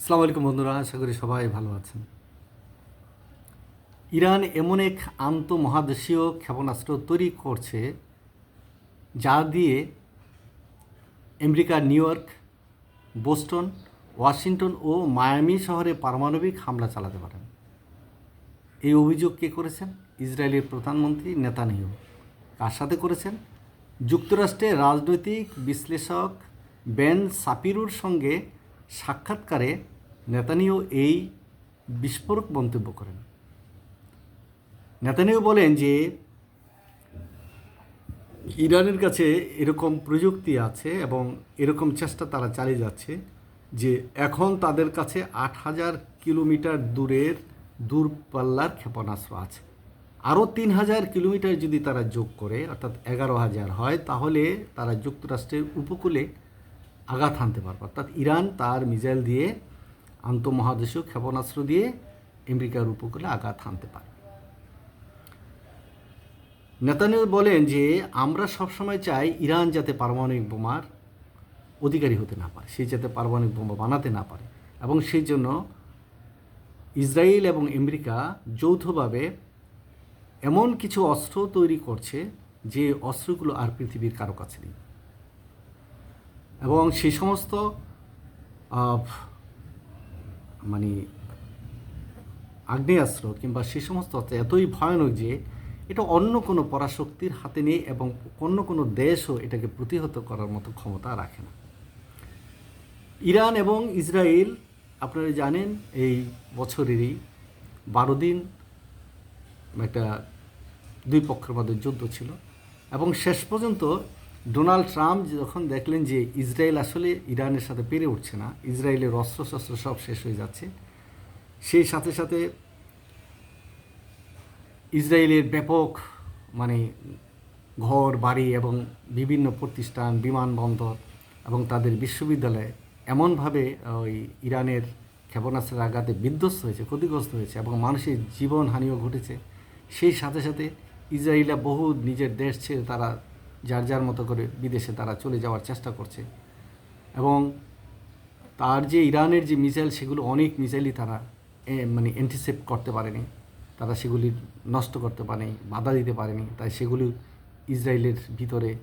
আসসালামু আলাইকুম বন্ধুরা, আশা করি সবাই ভালো আছেন। ইরান এমন এক আন্তঃমহাদেশীয় ক্ষেপণাস্ত্র তৈরি করছে, যা দিয়ে America, New York, Boston, Washington ও মায়ামি শহরে পারমাণবিক হামলা চালাতে পারেন। এই অভিযোগ কে করেছেন? ইসরায়েলের প্রধানমন্ত্রী নেতানিয়াহু। কার সাথে করেছেন? যুক্তরাষ্ট্রের রাজনৈতিক বিশ্লেষক বেন সাপিরুর সঙ্গে সাক্ষাৎকারে নেতানিও এই বিস্ফোরক মন্তব্য করেন। নেতানিও বলেন যে, ইরানের কাছে এরকম প্রযুক্তি আছে এবং এরকম চেষ্টা তারা চালিয়ে যাচ্ছে যে এখন তাদের কাছে আট হাজার কিলোমিটার দূরের দূরপাল্লার ক্ষেপণাস্ত্র আছে। আরও তিন হাজার কিলোমিটার যদি তারা যোগ করে, অর্থাৎ এগারো হাজার হয়, তাহলে তারা যুক্তরাষ্ট্রের উপকূলে আঘাত হানতে পারবে। অর্থাৎ ইরান তার মিজাইল দিয়ে আন্তঃমহাদেশীয় ক্ষেপণাস্ত্র দিয়ে আমেরিকার উপকূলে আঘাত হানতে পারে। নেতানিয়াহু বলেন যে, আমরা সবসময় চাই ইরান যাতে পারমাণবিক বোমার অধিকারী হতে না পারে, সে যাতে পারমাণবিক বোমা বানাতে না পারে এবং সেই জন্য ইসরায়েল এবং আমেরিকা যৌথভাবে এমন কিছু অস্ত্র তৈরি করছে যে অস্ত্রগুলো আর পৃথিবীর কারও কাছে নেই। এবং সেই সমস্ত মানে আগ্নেয়াস্ত্র কিংবা সেই সমস্ত অস্ত্র এতই ভয়ানক যে এটা অন্য কোনো পরাশক্তির হাতে নেই এবং অন্য কোনো দেশও এটাকে প্রতিহত করার মতো ক্ষমতা রাখে না। ইরান এবং ইসরায়েল, আপনারা জানেন, এই বছরেরই বারো দিন একটা দুই পক্ষের মধ্যে যুদ্ধ ছিল এবং শেষ পর্যন্ত ডোনাল্ড ট্রাম্প যখন দেখলেন যে ইসরায়েল আসলে ইরানের সাথে পেরে উঠছে না, ইসরায়েলের অস্ত্রশস্ত্র সব শেষ হয়ে যাচ্ছে, সেই সাথে সাথে ইসরায়েলের ব্যাপক মানে ঘর, বাড়ি এবং বিভিন্ন প্রতিষ্ঠান বিমানবন্দর এবং তাদের বিশ্ববিদ্যালয়ে এমনভাবে ওই ইরানের ক্ষেপণাস্ত্রের আঘাতে বিধ্বস্ত হয়েছে, ক্ষতিগ্রস্ত হয়েছে এবং মানুষের জীবনহানিও ঘটেছে। সেই সাথে সাথে ইসরায়েলরা বহু নিজের দেশ ছেড়ে তারা যার যার মতো করে বিদেশে তারা চলে যাওয়ার চেষ্টা করছে। এবং তার যে ইরানের যে মিসাইল, সেগুলো অনেক মিসাইলই তারা মানে অ্যান্টিসেপ্ট করতে পারেনি। তারা সেগুলি নষ্ট করতে পারেনি, বাধা দিতে পারেনি। তাই সেগুলি ইসরায়েলের ভিতরে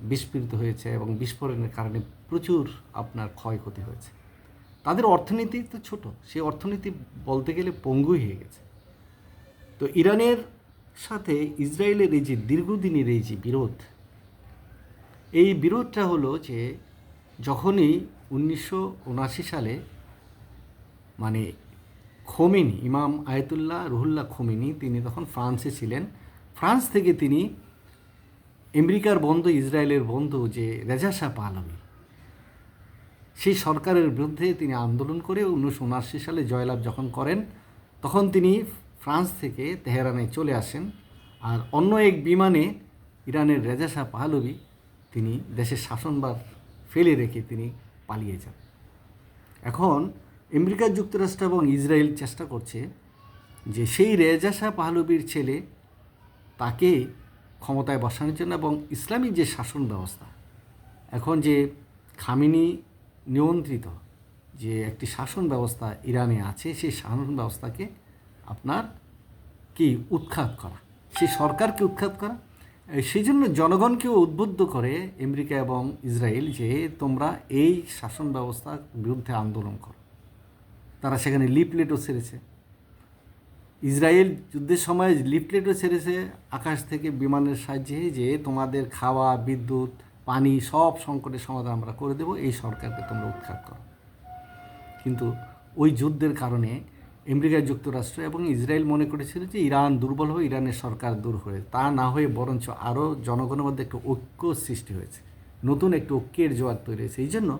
বিস্ফোরিত হয়েছে এবং বিস্ফোরণের কারণে প্রচুর আপনার ক্ষয়ক্ষতি হয়েছে। তাদের অর্থনীতি তো ছোট সেই অর্থনীতি বলতে গেলে পঙ্গুই হয়ে গেছে। তো ইরানের সাথে ইসরায়েলের এই যে দীর্ঘদিনের এই যে বিরোধ এই বিরোধটা হলো যে যখনই উনিশশো উনাশি সালে মানে খোমেনি, ইমাম আয়তুল্লাহ রুহুল্লাহ খোমেনি, তিনি তখন ফ্রান্সে ছিলেন। ফ্রান্স থেকে তিনি আমেরিকার বন্ধু, ইসরায়েলের বন্ধু যে রেজা শাহ পাহলভি, সেই সরকারের বিরুদ্ধে তিনি আন্দোলন করে উনিশশো উনআশি সালে জয়লাভ যখন করেন, তখন তিনি ফ্রান্স থেকে তেহরানে চলে আসেন। আর অন্য এক বিমানে ইরানের রেজা শাহ পাহলভি তিনি দেশের শাসনভার ফেলে রেখে তিনি পালিয়ে যান। এখন আমেরিকা যুক্তরাষ্ট্র এবং ইসরায়েল চেষ্টা করছে যে সেই রেজা শাহ পাহলবির ছেলে তাকে ক্ষমতায় বসানোর জন্য এবং ইসলামিক যে শাসন ব্যবস্থা, এখন যে খামিনি নিয়ন্ত্রিত যে একটি শাসন ব্যবস্থা ইরানে আছে, সেই শাসন ব্যবস্থাকে আপনার কি উৎখাত করা? সেই সরকারকে উৎখাত করা? সেই জন্য জনগণকেও উদ্বুদ্ধ করে আমেরিকা এবং ইসরায়েল যে তোমরা এই শাসন ব্যবস্থার বিরুদ্ধে আন্দোলন করো। তারা সেখানে লিপলেটও ছেড়েছে। ইসরায়েল যুদ্ধের সময় লিফলেটও ছেড়েছে আকাশ থেকে বিমানের সাহায্যে যে তোমাদের খাওয়া, বিদ্যুৎ, পানি সব সংকটের সমাধান আমরা করে দেবো, এই সরকারকে তোমরা উৎখাত করো। কিন্তু ওই যুদ্ধের কারণে আমেরিকা যুক্তরাষ্ট্র এবং ইসরায়েল মনে করেছিল যে ইরান দুর্বল হয়ে ইরানের সরকার দূর হয়ে, তা না হয়ে বরঞ্চ আরও জনগণের মধ্যে একটা ঐক্য সৃষ্টি হয়েছে, নতুন একটু ঐক্যের জোয়ার তৈরি হয়েছে। এই জন্য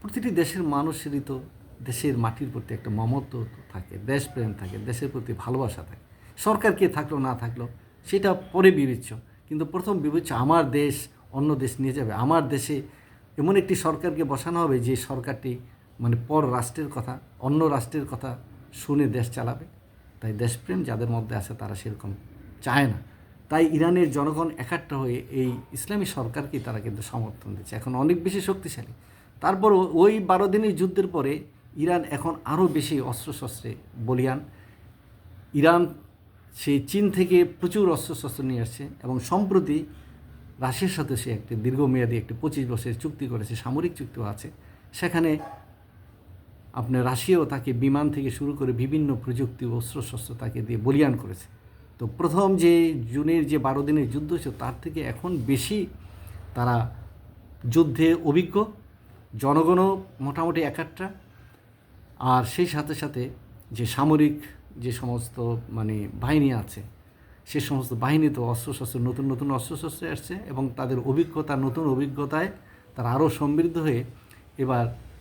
প্রতিটি দেশের মানুষেরই তো দেশের মাটির প্রতি একটা মমত্ব থাকে, দেশপ্রেম থাকে, দেশের প্রতি ভালোবাসা থাকে। সরকার কে থাকল, না থাকল, সেটা পরে বিবেচ্য। কিন্তু প্রথম বিবেচ্য আমার দেশ, অন্য দেশ নিয়ে যাবে। আমার দেশে এমন একটি সরকারকে বসানো হবে যে সরকারটি মানে পর রাষ্ট্রের কথা, অন্য রাষ্ট্রের কথা শুনে দেশ চালাবে। তাই দেশপ্রেম যাদের মধ্যে আছে তারা সেরকম চায় না। তাই ইরানের জনগণ একাট্টা হয়ে এই ইসলামী সরকারকেই তারা কিন্তু সমর্থন দিচ্ছে। এখন অনেক বেশি শক্তিশালী। তারপরও ওই বারো দিনের যুদ্ধের পরে ইরান এখন আরও বেশি অস্ত্রশস্ত্রে বলিয়ান। ইরান, সেই চীন থেকে প্রচুর অস্ত্রশস্ত্র নিয়ে আসছে এবং সম্প্রতি রাশিয়ার সাথে সে একটি দীর্ঘমেয়াদী একটি পঁচিশ বছরের চুক্তি করেছে, সামরিক চুক্তিও আছে। সেখানে আপনার রাশিয়াও তাকে বিমান থেকে শুরু করে বিভিন্ন প্রযুক্তি, অস্ত্রশস্ত্র তাকে দিয়ে বলিয়ান করেছে। তো প্রথম যে জুনের যে বারো দিনের যুদ্ধ ছিল তার থেকে এখন বেশি তারা যুদ্ধে অভিজ্ঞ, জনগণও মোটামুটি একাট্টা। আর সেই সাথে সাথে যে সামরিক যে সমস্ত মানে বাহিনী আছে, সে সমস্ত বাহিনী বাহিনীতে অস্ত্রশস্ত্র, নতুন নতুন অস্ত্রশস্ত্র আসছে এবং তাদের অভিজ্ঞতা, নতুন অভিজ্ঞতায় তারা আরও সমৃদ্ধ হয়ে এবার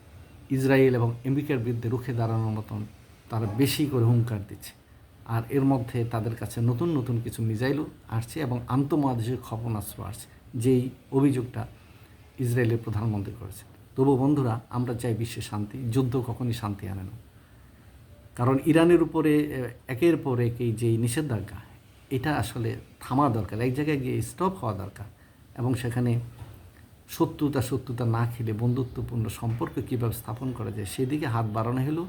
ইসরায়েল এবং আমেরিকার বিরুদ্ধে রুখে দাঁড়ানোর মতন তারা বেশি করে হুঙ্কার দিচ্ছে। আর এর মধ্যে তাদের কাছে নতুন নতুন কিছু মিসাইলও আসছে এবং আন্তঃমহাদেশীয় ক্ষেপণাস্ত্র আসছে, যেই অভিযোগটা ইসরায়েলের প্রধানমন্ত্রী করেছে তবু বন্ধুরা, আমরা চাই বিশ্বে শান্তি, যুদ্ধ কখনই শান্তি আনে না। কারণ ইরানের উপরে একের পর এক এই যে নিষেধাজ্ঞা, এটা আসলে থামা দরকার, এক জায়গায় গিয়ে স্টপ হওয়া দরকার এবং সেখানে শত্রুতা শত্রুতা না খেলে বন্ধুত্বপূর্ণ সম্পর্ক কীভাবে স্থাপন করা যায় সেদিকে হাত বাড়ানো হলো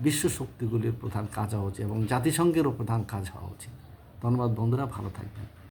বিশ্ব শক্তিগুলির প্রধান কাজ হওয়া উচিত এবং জাতিসংঘেরও প্রধান কাজ হওয়া উচিত। ধন্যবাদ বন্ধুরা, ভালো থাকবেন।